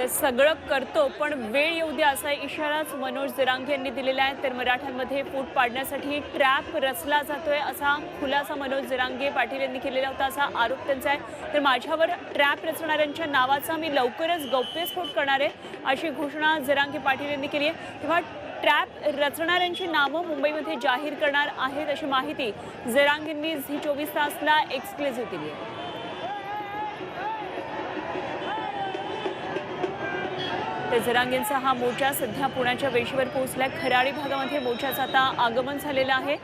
ते सगळं करतो पण वेळ येऊ द्या असा इशाराच मनोज जरांगे यांनी दिलेला आहे. तर मराठ्यांमध्ये फूट पाडण्यासाठी ट्रॅप रचला जातोय असा खुलासा मनोज जरांगे पाटील यांनी केलेला होता असा आरोप त्यांचा आहे. तर माझ्यावर ट्रॅप रचणाऱ्यांच्या नावाचा मी लवकरच गौप्यस्फोट करणार आहे अशी घोषणा जरांगे पाटील यांनी केली आहे. तेव्हा ट्रॅप रचणाऱ्यांची नावं मुंबईमध्ये जाहीर करणार आहेत अशी माहिती जरांगेंनी झी चोवीस तासला एक्सक्लुझिव्ह दिली आहे. तर जरांगेंचा हा मोर्चा सध्या पुण्याच्या वेशीवर पोहोचलाय. खराडी भागामध्ये मोर्चाचं आता आगमन झालेलं आहे.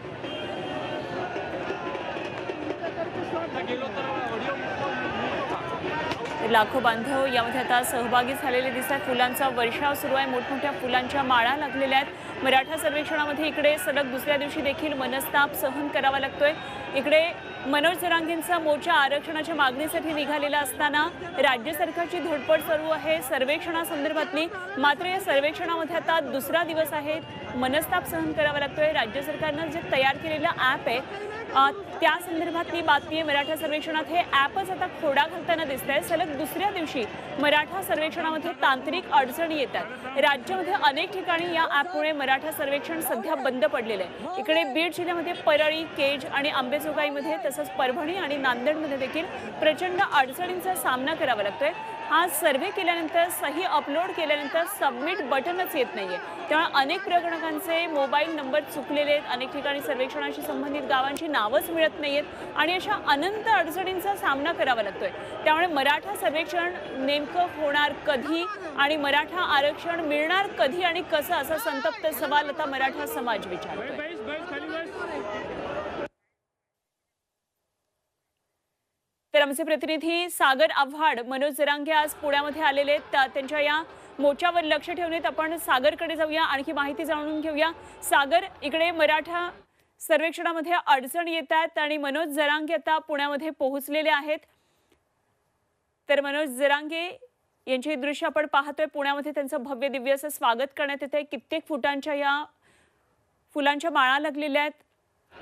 लाखो बांधव यामध्ये आता सहभागी झालेले दिसत आहेत फुलांचा वर्षाव सुरू आहे. मोठमोठ्या फुलांच्या माळा लागलेल्या आहेत. मराठा सर्वेक्षणामध्ये इकडे सलग दुसऱ्या दिवशी देखील मनस्ताप सहन करावा लागतोय. इकडे मनोज जरांगेंचा मोर्चा आरक्षणाच्या मागणीसाठी निघालेला असताना राज्य सरकारची धडपड सुरू आहे. सर्वेक्षणासंदर्भातली मात्र या सर्वेक्षणामध्ये आता दुसरा दिवस आहे. मनस्ताप सहन करावा लागतोय. राज्य सरकारनं जे तयार केलेलं ॲप आहे त्या त्या संदर्भातली बातमी आहे मराठा सर्वेक्षणात. हे ॲपच आता खोडा घालताना दिसत आहे सलग दुसऱ्या दिवशी मराठा सर्वेक्षणामध्ये तांत्रिक अडचणी येतात. राज्यामध्ये अनेक ठिकाणी या ॲपमुळे मराठा सर्वेक्षण सध्या बंद पडलेलं आहे. इकडे बीड जिल्ह्यामध्ये परळी केज आणि आंबेजोगाईमध्ये तसंच परभणी आणि नांदेडमध्ये देखील प्रचंड अडचणींचा सामना करावा लागतोय. हा सर्व्हे केल्यानंतर सही अपलोड केल्यानंतर सबमिट बटनच येत नाही आहे त्यामुळे अनेक प्रकरणांचे मोबाईल नंबर चुकलेले आहेत. अनेक ठिकाणी सर्वेक्षणाशी संबंधित गावांची नावंच मिळत नाही आहेत आणि अशा अनंत अडचणींचा सामना करावा लागतोय. त्यामुळे मराठा सर्वेक्षण नेमकं होणार कधी आणि मराठा आरक्षण मिळणार कधी आणि कसं? असा संतप्त सवाल आता मराठा समाज विचारतोय तर आमचे प्रतिनिधी सागर आव्हाड मनोज जरांगे आज पुण्यामध्ये आलेले आहेत. त्या- त्यांच्या या मोर्चावर लक्ष ठेवण्यात आपण सागरकडे जाऊया. आणखी माहिती जाणून घेऊया. सागर इकडे मराठा सर्वेक्षणामध्ये अडचण येत आहेत आणि मनोज जरांगे आता पुण्यामध्ये पोहोचलेले आहेत. तर मनोज जरांगे यांची दृश्य आपण पाहतोय. पुण्यामध्ये त्यांचं भव्य दिव्य असं स्वागत करण्यात येत आहे कित्येक फुटांच्या या फुलांच्या माळा लागलेल्या आहेत.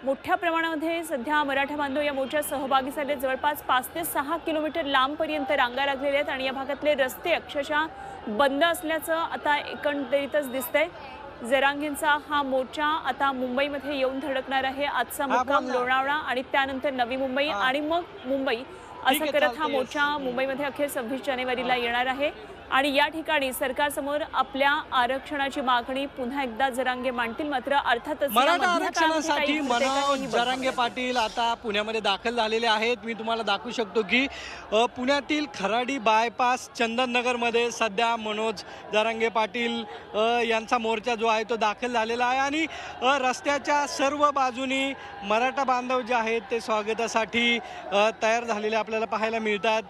मोठ्या प्रमाणामध्ये सध्या मराठा बांधव या मोर्चात सहभागी झाले जवळपास पाच ते सहा किलोमीटर लांबपर्यंत रांगा लागलेल्या आहेत आणि या भागातले रस्ते अक्षरशः बंद असल्याचं आता एकंदरीतच दिसतंय. जरांगेंचा हा मोर्चा आता मुंबईमध्ये येऊन धडकणार आहे. आजचा मुक्काम लोणावळा आणि त्यानंतर नवी मुंबई आणि मग मुंबई. असं करत हा. मोर्चा मुंबईमध्ये अखेर सव्वीस जानेवारीला येणार आहे. आणि या ठिकाणी सरकारसमोर आपल्या आरक्षणाची मागणी पुन्हा एकदा जरांगे मांडतील. मात्र अर्थातच मराठा आरक्षणासाठी मनोज जरांगे पाटील आता पुण्यामध्ये दाखल झालेले आहेत. मी तुम्हाला दाखवू शकतो की पुण्यातील खराडी बायपास चंदननगरमध्ये सध्या मनोज जरांगे पाटील यांचा मोर्चा जो आहे तो दाखल झालेला आहे. आणि रस्त्याच्या सर्व बाजूनी मराठा बांधव जे आहेत ते स्वागतासाठी तयार झालेले आपल्याला पाहायला मिळतात.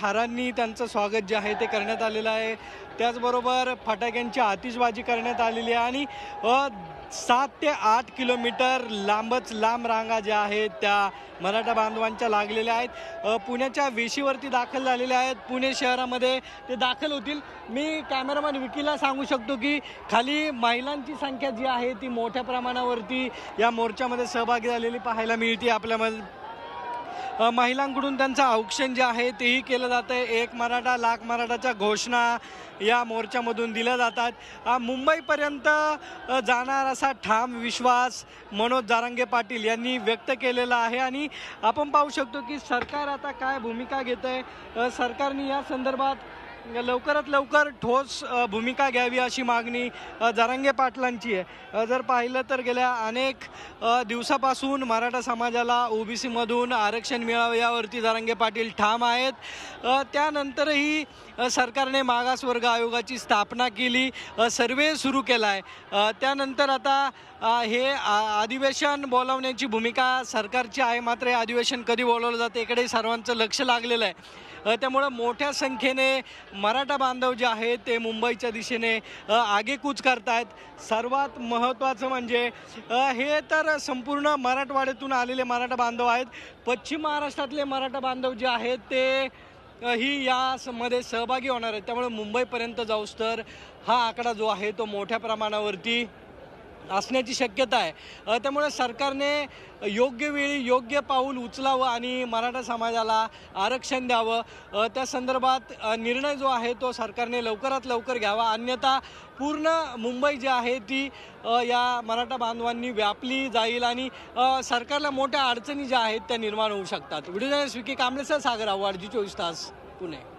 हारांनी त्यांचं स्वागत जे आहे ते करण्यात आलेला आहे. त्याचबरोबर फटाक्यांची आतिषबाजी करण्यात आलेली आहे आणि सात ते आठ किलोमीटर लांबच लांब रांगा ज्या आहेत त्या मराठा बांधवांच्या लागलेल्या आहेत. पुण्याच्या वेशीवरती दाखल झालेल्या आहेत. पुणे शहरामध्ये ते दाखल होतील. मी कॅमेरामॅन विकीला सांगू शकतो की खाली महिलांची संख्या जी आहे ती मोठ्या प्रमाणावरती या मोर्चामध्ये सहभागी झालेली पाहायला मिळते. आपल्यामध्ये महिलांकडून त्यांचं औक्षण जे आहे तेही केलं जातं आहे एक मराठा लाख मराठाच्या घोषणा या मोर्चामधून दिल्या जातात. मुंबईपर्यंत जाणार असा ठाम विश्वास मनोज जारांगे पाटील यांनी व्यक्त केलेला आहे. आणि आपण पाहू शकतो की सरकार आता काय भूमिका घेतं आहे सरकारने या संदर्भात लवकरात लवकर ठोस भूमिका घ्यावी अशी मागणी अ, जरांगे पाटलांची आहे. जर पाहिलं तर गेल्या अनेक दिवसापासून मराठा समाजाला ओबीसीमधून आरक्षण मिळावं यावरती जरांगे पाटील ठाम आहेत. त्यानंतरही सरकारने मागासवर्ग आयोगाची स्थापना केली सर्वे सुरू केला आहे त्यानंतर आता हे आ- अधिवेशन बोलावण्याची भूमिका सरकारची आहे. मात्र हे अधिवेशन कधी बोलावलं जातं इकडे सर्वांचं लक्ष लागलेलं आहे. त्यामुळं मोठ्या संख्येने मराठा बांधव जे आहेत ते मुंबईच्या दिशेने अ, आगेकूच करतायत. सर्वात महत्त्वाचं म्हणजे हे तर संपूर्ण मराठवाड्यातून आलेले मराठा बांधव आहेत. पश्चिम महाराष्ट्रातले मराठा बांधव जे आहेत ते ही यामध्ये सहभागी होणार आहेत. त्यामुळे मुंबईपर्यंत जाऊस तर हा आकडा जो आहे तो मोठ्या प्रमाणावरती असण्याची शक्यता आहे. त्यामुळे सरकारने योग्य वेळी योग्य पाऊल उचलावं आणि मराठा समाजाला आरक्षण द्यावं. त्या संदर्भात निर्णय जो आहे तो सरकारने लवकरात लवकर घ्यावा. अन्यथा पूर्ण मुंबई जी आहे ती या मराठा बांधवांनी व्यापली जाईल आणि सरकारला मोठ्या अडचणी ज्या आहेत त्या निर्माण होऊ शकतात. व्हिडिओ जर्नलिस्ट विकी कांबळेसह सागर आव्हाड जी चोवीस तास पुणे.